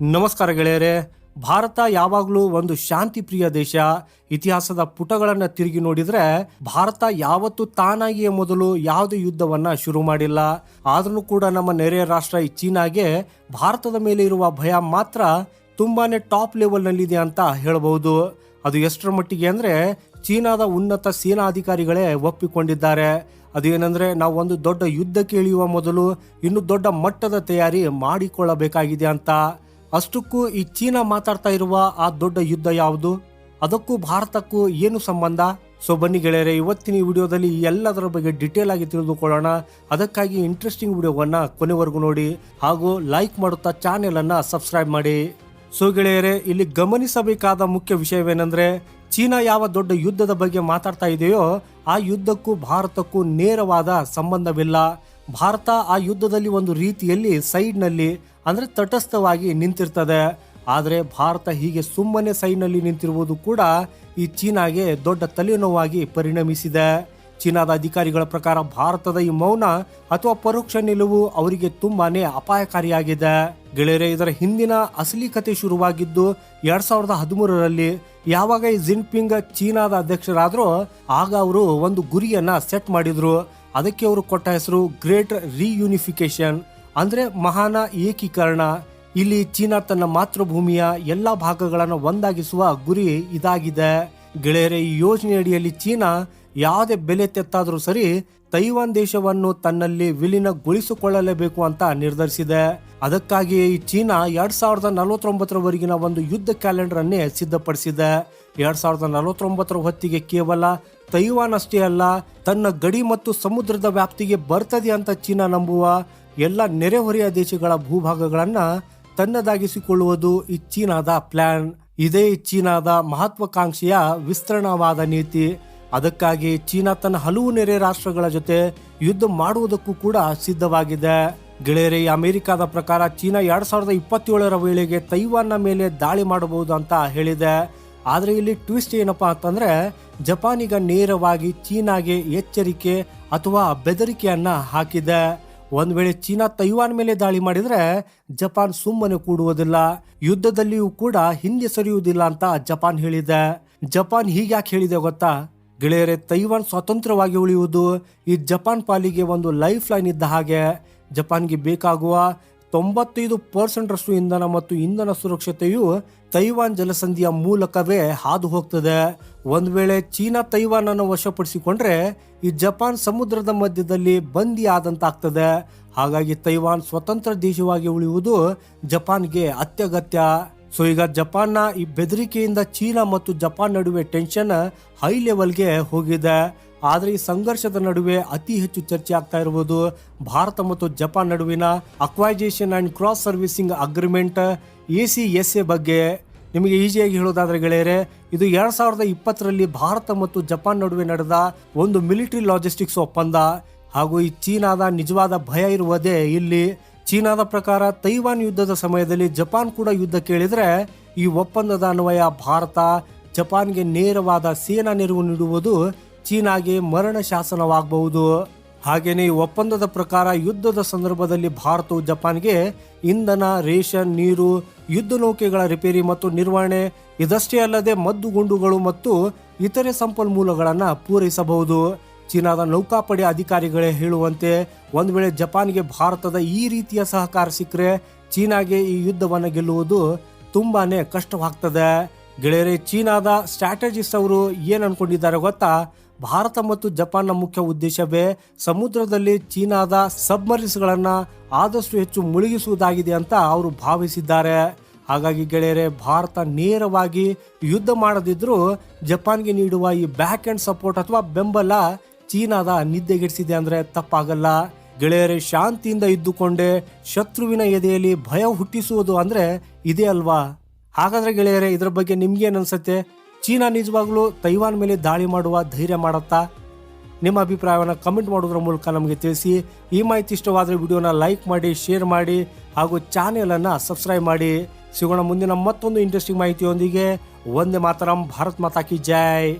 ನಮಸ್ಕಾರ ಗೆಳೆಯರೆ, ಭಾರತ ಯಾವಾಗಲೂ ಒಂದು ಶಾಂತಿ ಪ್ರಿಯ ದೇಶ. ಇತಿಹಾಸದ ಪುಟಗಳನ್ನು ತಿರುಗಿ ನೋಡಿದ್ರೆ ಭಾರತ ಯಾವತ್ತೂ ತಾನಾಗಿಯೇ ಮೊದಲು ಯಾವುದೇ ಯುದ್ಧವನ್ನ ಶುರು ಮಾಡಿಲ್ಲ. ಆದ್ರೂ ಕೂಡ ನಮ್ಮ ನೆರೆಯ ರಾಷ್ಟ್ರ ಈ ಚೀನಾಗೆ ಭಾರತದ ಮೇಲೆ ಇರುವ ಭಯ ಮಾತ್ರ ತುಂಬಾನೇ ಟಾಪ್ ಲೆವೆಲ್ನಲ್ಲಿದೆ ಅಂತ ಹೇಳಬಹುದು. ಅದು ಎಷ್ಟರ ಮಟ್ಟಿಗೆ ಅಂದ್ರೆ ಚೀನಾದ ಉನ್ನತ ಸೇನಾ ಅಧಿಕಾರಿಗಳೇ ಒಪ್ಪಿಕೊಂಡಿದ್ದಾರೆ. ಅದೇನೆಂದ್ರೆ ನಾವು ಒಂದು ದೊಡ್ಡ ಯುದ್ಧ ಕೇಳಿಯುವ ಮೊದಲು ಇನ್ನು ದೊಡ್ಡ ಮಟ್ಟದ ತಯಾರಿ ಮಾಡಿಕೊಳ್ಳಬೇಕಾಗಿದೆ ಅಂತ. ಅಷ್ಟಕ್ಕೂ ಈ ಚೀನಾ ಮಾತಾಡ್ತಾ ಇರುವ ಆ ದೊಡ್ಡ ಯುದ್ಧ ಯಾವುದು? ಅದಕ್ಕೂ ಭಾರತಕ್ಕೂ ಏನು ಸಂಬಂಧ? ಸೊ ಬನ್ನಿ ಗೆಳೆಯರೆ, ಇವತ್ತಿನ ಈ ವಿಡಿಯೋದಲ್ಲಿ ಎಲ್ಲದರ ಬಗ್ಗೆ ಡಿಟೇಲ್ ಆಗಿ ತಿಳಿದುಕೊಳ್ಳೋಣ. ಅದಕ್ಕಾಗಿ ಇಂಟ್ರೆಸ್ಟಿಂಗ್ ವಿಡಿಯೋವನ್ನ ಕೊನೆವರೆಗೂ ನೋಡಿ ಹಾಗೂ ಲೈಕ್ ಮಾಡುತ್ತಾ ಚಾನೆಲ್ ಅನ್ನ ಸಬ್ಸ್ಕ್ರೈಬ್ ಮಾಡಿ. ಸೊ ಗೆಳೆಯರೆ, ಇಲ್ಲಿ ಗಮನಿಸಬೇಕಾದ ಮುಖ್ಯ ವಿಷಯವೇನೆಂದರೆ, ಚೀನಾ ಯಾವ ದೊಡ್ಡ ಯುದ್ಧದ ಬಗ್ಗೆ ಮಾತಾಡ್ತಾ ಇದೆಯೋ, ಆ ಯುದ್ಧಕ್ಕೂ ಭಾರತಕ್ಕೂ ನೇರವಾದ ಸಂಬಂಧವಿಲ್ಲ. ಭಾರತ ಆ ಯುದ್ಧದಲ್ಲಿ ಒಂದು ರೀತಿಯಲ್ಲಿ ಸೈಡ್ನಲ್ಲಿ ಅಂದ್ರೆ ತಟಸ್ಥವಾಗಿ ನಿಂತಿರ್ತದೆ. ಆದರೆ ಭಾರತ ಹೀಗೆ ಸುಮ್ಮನೆ ಸೈನಲ್ಲಿ ನಿಂತಿರುವುದು ಕೂಡ ಈ ಚೀನಾಗೆ ದೊಡ್ಡ ತಲೆನೋವಾಗಿ ಪರಿಣಮಿಸಿದೆ. ಚೀನಾದ ಅಧಿಕಾರಿಗಳ ಪ್ರಕಾರ ಭಾರತದ ಈ ಮೌನ ಅಥವಾ ಪರೋಕ್ಷ ನಿಲುವು ಅವರಿಗೆ ತುಂಬಾನೇ ಅಪಾಯಕಾರಿಯಾಗಿದೆ. ಗೆಳೆಯರೆ, ಇದರ ಹಿಂದಿನ ಅಸಲಿ ಕತೆ ಶುರುವಾಗಿದ್ದು ಎರಡ್ ಸಾವಿರದ ಹದಿಮೂರರಲ್ಲಿ ಯಾವಾಗ ಈ ಜಿನ್ಪಿಂಗ್ ಚೀನಾದ ಅಧ್ಯಕ್ಷರಾದರೂ ಆಗ ಅವರು ಒಂದು ಗುರಿಯನ್ನ ಸೆಟ್ ಮಾಡಿದ್ರು. ಅದಕ್ಕೆ ಅವರು ಕೊಟ್ಟ ಹೆಸರು ಗ್ರೇಟ್ ರಿಯೂನಿಫಿಕೇಶನ್ ಅಂದ್ರೆ ಮಹಾನ ಏಕೀಕರಣ. ಇಲ್ಲಿ ಚೀನಾ ತನ್ನ ಮಾತೃಭೂಮಿಯ ಎಲ್ಲಾ ಭಾಗಗಳನ್ನು ಒಂದಾಗಿಸುವ ಗುರಿ ಇದಾಗಿದೆ. ಗೆಳೆಯರೆ, ಈ ಯೋಜನೆಯಡಿಯಲ್ಲಿ ಚೀನಾ ಯಾವುದೇ ಬೆಲೆ ತೆತ್ತಾದರೂ ಸರಿ ತೈವಾನ್ ದೇಶವನ್ನು ತನ್ನಲ್ಲಿ ವಿಲೀನಗೊಳಿಸಿಕೊಳ್ಳಲೇಬೇಕು ಅಂತ ನಿರ್ಧರಿಸಿದೆ. ಅದಕ್ಕಾಗಿ ಈ ಚೀನಾ ಎರಡ್ ಸಾವಿರದ ನಲವತ್ತೊಂಬತ್ತರವರೆಗಿನ ಒಂದು ಯುದ್ಧ ಕ್ಯಾಲೆಂಡರ್ ಅನ್ನೇ ಸಿದ್ಧಪಡಿಸಿದೆ. ಎರಡ್ ಸಾವಿರದ ನಲವತ್ತೊಂಬತ್ತರ ಹೊತ್ತಿಗೆ ಕೇವಲ ತೈವಾನ್ ಅಷ್ಟೇ ಅಲ್ಲ, ತನ್ನ ಗಡಿ ಮತ್ತು ಸಮುದ್ರದ ವ್ಯಾಪ್ತಿಗೆ ಬರ್ತದೆ ಅಂತ ಚೀನಾ ನಂಬುವ ಎಲ್ಲ ನೆರೆಹೊರೆಯ ದೇಶಗಳ ಭೂಭಾಗಗಳನ್ನು ತನ್ನದಾಗಿಸಿಕೊಳ್ಳುವುದು ಈ ಚೀನಾದ ಪ್ಲಾನ್. ಇದೇ ಚೀನಾದ ಮಹತ್ವಾಕಾಂಕ್ಷೆಯ ವಿಸ್ತರಣವಾದ ನೀತಿ. ಅದಕ್ಕಾಗಿ ಚೀನಾ ತನ್ನ ಹಲವು ನೆರೆ ರಾಷ್ಟ್ರಗಳ ಜೊತೆ ಯುದ್ಧ ಮಾಡುವುದಕ್ಕೂ ಕೂಡ ಸಿದ್ಧವಾಗಿದೆ. ಗೆಳೆಯರೇ, ಅಮೆರಿಕಾದ ಪ್ರಕಾರ ಚೀನಾ ಎರಡ್ ಸಾವಿರದ ಇಪ್ಪತ್ತೇಳರ ವೇಳೆಗೆ ತೈವಾನ್ನ ಮೇಲೆ ದಾಳಿ ಮಾಡಬಹುದು ಅಂತ ಹೇಳಿದೆ. ಆದರೆ ಇಲ್ಲಿ ಟ್ವಿಸ್ಟ್ ಏನಪ್ಪಾ ಅಂತಂದ್ರೆ, ಜಪಾನಿಗ ನೇರವಾಗಿ ಚೀನಾಗೆ ಎಚ್ಚರಿಕೆ ಅಥವಾ ಬೆದರಿಕೆಯನ್ನ ಹಾಕಿದೆ. ಒಂದ್ ವೇಳೆ ಚೀನಾ ತೈವಾನ್ ಮೇಲೆ ದಾಳಿ ಮಾಡಿದರೆ ಜಪಾನ್ ಸುಮ್ಮನೆ ಕೂಡುವುದಿಲ್ಲ. ಯುದ್ಧದಲ್ಲಿಯೂ ಕೂಡ ಹಿಂದೆ ಸರಿಯುವುದಿಲ್ಲ ಅಂತ ಜಪಾನ್ ಹೇಳಿದೆ. ಜಪಾನ್ ಹೀಗ್ಯಾಕೆ ಹೇಳಿದೆ ಗೊತ್ತಾ? ಗೆಳೆಯರೆ, ತೈವಾನ್ ಸ್ವತಂತ್ರವಾಗಿ ಉಳಿಯುವುದು ಈ ಜಪಾನ್ ಪಾಲಿಗೆ ಒಂದು ಲೈಫ್ ಲೈನ್ ಇದ್ದ ಹಾಗೆ. ಜಪಾನ್ಗೆ ಬೇಕಾಗುವ ತೊಂಬತ್ತೈದು ಪರ್ಸೆಂಟ್ರಷ್ಟು ಇಂಧನ ಮತ್ತು ಇಂಧನ ಸುರಕ್ಷತೆಯು ತೈವಾನ್ ಜಲಸಂಧಿಯ ಮೂಲಕವೇ ಹಾದು ಹೋಗ್ತದೆ ಒಂದು ವೇಳೆ ಚೀನಾ ತೈವಾನ್ ಅನ್ನು ವಶಪಡಿಸಿಕೊಂಡ್ರೆ ಈ ಜಪಾನ್ ಸಮುದ್ರದ ಮಧ್ಯದಲ್ಲಿ ಬಂದಿ ಆದಂತಾಗ್ತದೆ ಹಾಗಾಗಿ ತೈವಾನ್ ಸ್ವತಂತ್ರ ದೇಶವಾಗಿ ಉಳಿಯುವುದು ಜಪಾನ್ಗೆ ಅತ್ಯಗತ್ಯ. ಸೊ ಈಗ ಜಪಾನ್ನ ಈ ಬೆದರಿಕೆಯಿಂದ ಚೀನಾ ಮತ್ತು ಜಪಾನ್ ನಡುವೆ ಟೆನ್ಷನ್ ಹೈ ಲೆವೆಲ್ಗೆ ಹೋಗಿದೆ. ಆದರೆ ಈ ಸಂಘರ್ಷದ ನಡುವೆ ಅತಿ ಹೆಚ್ಚು ಚರ್ಚೆ ಆಗ್ತಾ ಇರುವುದು ಭಾರತ ಮತ್ತು ಜಪಾನ್ ನಡುವಿನ acquisition and cross servicing agreement A C S A ಬಗ್ಗೆ. ನಿಮಗೆ ಈಸಿಯಾಗಿ ಹೇಳೋದಾದ್ರೆ ಗೆಳೆಯರೆ, ಇದು ಎರಡ್ ಸಾವಿರದ ಇಪ್ಪತ್ತರಲ್ಲಿ ಭಾರತ ಮತ್ತು ಜಪಾನ್ ನಡುವೆ ನಡೆದ ಒಂದು ಮಿಲಿಟರಿ ಲಾಜಿಸ್ಟಿಕ್ಸ್ ಒಪ್ಪಂದ. ಹಾಗೂ ಈ ಚೀನಾದ ನಿಜವಾದ ಭಯ ಇರುವುದೇ ಇಲ್ಲಿ. ಚೀನಾದ ಪ್ರಕಾರ ತೈವಾನ್ ಯುದ್ಧದ ಸಮಯದಲ್ಲಿ ಜಪಾನ್ ಕೂಡ ಯುದ್ಧ ಕೇಳಿದರೆ ಈ ಒಪ್ಪಂದದ ಅನ್ವಯ ಭಾರತ ಜಪಾನ್ಗೆ ನೇರವಾದ ಸೇನಾ ನೆರವು ನೀಡುವುದು ಚೀನಾಗೆ ಮರಣ ಶಾಸನವಾಗಬಹುದು ಹಾಗೆಯೇ ಈ ಒಪ್ಪಂದದ ಪ್ರಕಾರ ಯುದ್ಧದ ಸಂದರ್ಭದಲ್ಲಿ ಭಾರತವು ಜಪಾನ್ಗೆ ಇಂಧನ, ರೇಷನ್, ನೀರು, ಯುದ್ಧ ನೌಕೆಗಳ ರಿಪೇರಿ ಮತ್ತು ನಿರ್ವಹಣೆ, ಇದಷ್ಟೇ ಅಲ್ಲದೆ ಮದ್ದುಗುಂಡುಗಳು ಮತ್ತು ಇತರೆ ಸಂಪನ್ಮೂಲಗಳನ್ನು ಪೂರೈಸಬಹುದು. ಚೀನಾದ ನೌಕಾಪಡೆ ಅಧಿಕಾರಿಗಳೇ ಹೇಳುವಂತೆ ಒಂದು ವೇಳೆ ಜಪಾನ್ಗೆ ಭಾರತದ ಈ ರೀತಿಯ ಸಹಕಾರ ಸಿಕ್ಕರೆ ಚೀನಾಗೆ ಈ ಯುದ್ಧವನ್ನು ಗೆಲ್ಲುವುದು ತುಂಬಾನೇ ಕಷ್ಟವಾಗ್ತದೆ. ಗೆಳೆಯರೆ, ಚೀನಾದ ಸ್ಟ್ರಾಟಜಿಸ್ಟ್ ಅವರು ಏನು ಅನ್ಕೊಂಡಿದ್ದಾರೆ ಗೊತ್ತಾ? ಭಾರತ ಮತ್ತು ಜಪಾನ್ನ ಮುಖ್ಯ ಉದ್ದೇಶವೇ ಸಮುದ್ರದಲ್ಲಿ ಚೀನಾದ ಸಬ್ಮರೀನ್ಸ್ಗಳನ್ನ ಆದಷ್ಟು ಹೆಚ್ಚು ಮುಳುಗಿಸುವುದಾಗಿದೆ ಅಂತ ಅವರು ಭಾವಿಸಿದ್ದಾರೆ. ಹಾಗಾಗಿ ಗೆಳೆಯರೆ, ಭಾರತ ನೇರವಾಗಿ ಯುದ್ಧ ಮಾಡದಿದ್ದರೂ ಜಪಾನ್ಗೆ ನೀಡುವ ಈ ಬ್ಯಾಕ್ ಅಂಡ್ ಸಪೋರ್ಟ್ ಅಥವಾ ಬೆಂಬಲ ಚೀನಾದ ನಿದ್ದೆಗೆಡಿಸಿದೆ ಅಂದ್ರೆ ತಪ್ಪಾಗಲ್ಲ. ಗೆಳೆಯರೇ, ಶಾಂತಿಯಿಂದ ಇದ್ದುಕೊಂಡೇ ಶತ್ರುವಿನ ಎದೆಯಲ್ಲಿ ಭಯ ಹುಟ್ಟಿಸುವುದು ಅಂದ್ರೆ ಇದೇ ಅಲ್ವಾ? ಹಾಗಾದ್ರೆ ಗೆಳೆಯರೇ, ಇದ್ರ ಬಗ್ಗೆ ನಿಮ್ಗೇನ್ ಅನ್ಸತ್ತೆ? ಚೀನಾ ನಿಜವಾಗ್ಲೂ ತೈವಾನ್ ಮೇಲೆ ದಾಳಿ ಮಾಡುವ ಧೈರ್ಯ ಮಾಡತ್ತಾ? ನಿಮ್ಮ ಅಭಿಪ್ರಾಯವನ್ನು ಕಮೆಂಟ್ ಮಾಡೋದ್ರ ಮೂಲಕ ನಮಗೆ ತಿಳಿಸಿ. ಈ ಮಾಹಿತಿ ಇಷ್ಟವಾದರೆ ವಿಡಿಯೋನ ಲೈಕ್ ಮಾಡಿ, ಶೇರ್ ಮಾಡಿ, ಹಾಗೂ ಚಾನೆಲನ್ನು ಸಬ್ಸ್ಕ್ರೈಬ್ ಮಾಡಿ. ಸಿಗೋಣ ಮುಂದಿನ ಮತ್ತೊಂದು ಇಂಟ್ರೆಸ್ಟಿಂಗ್ ಮಾಹಿತಿಯೊಂದಿಗೆ. ಒಂದೇ ಮಾತರಂ, ಭಾರತ್ ಮಾತಾಕಿ ಜೈ.